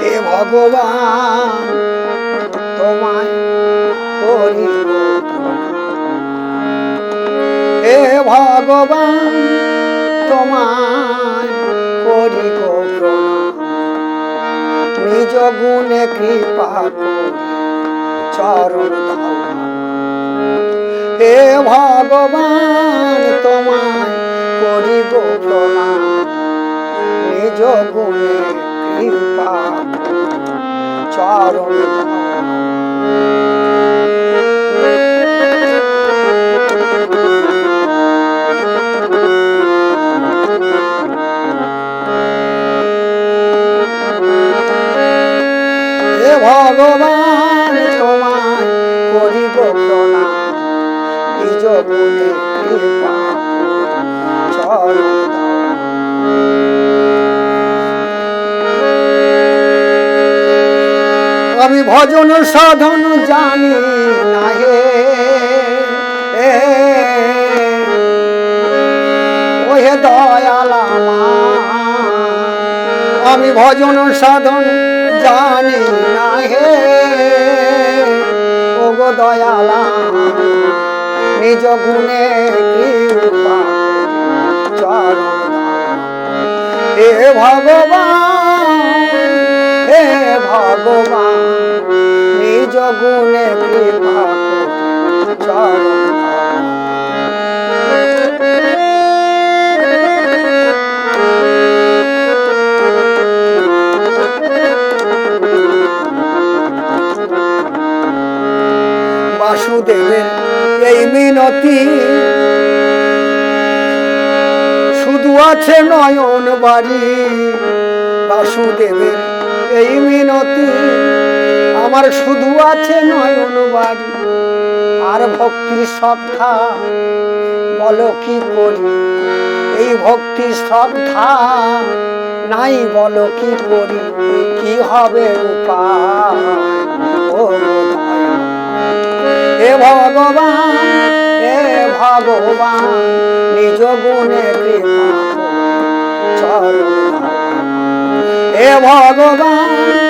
হে ভগবান, তোমায় করি হে ভগবান, তোমায় নিজ গুণে কৃপা চরণ হে ভগবান, তোমায় করি গো প্রণাম। নিজ গুণে কৃপা চরণ ভগবান তোমায় করিব প্রণাম। নিজ গুণে কৃপা। আমি ভজন সাধন জানি না হে ও হে দয়াল আমি ভজন সাধন জানি না হে ও গো দয়ালা নিজ গুণে হে ভগবান হে ভগবান। গুণে কৃপা করি বাসুদেবের এই মিনতি শুধু আছে নয়ন বাড়ি বাসুদেবের এই মিনতি আমার শুধু আছে নয়ন বাড়ি। আর ভক্তির শ্রদ্ধা বলো কি করি এই ভক্তি শ্রদ্ধা নাই, বলো কি করি কি হবে উপায়? হে ভগবান হে ভগবান, নিজ গুণে কৃপা চরণ হে ভগবান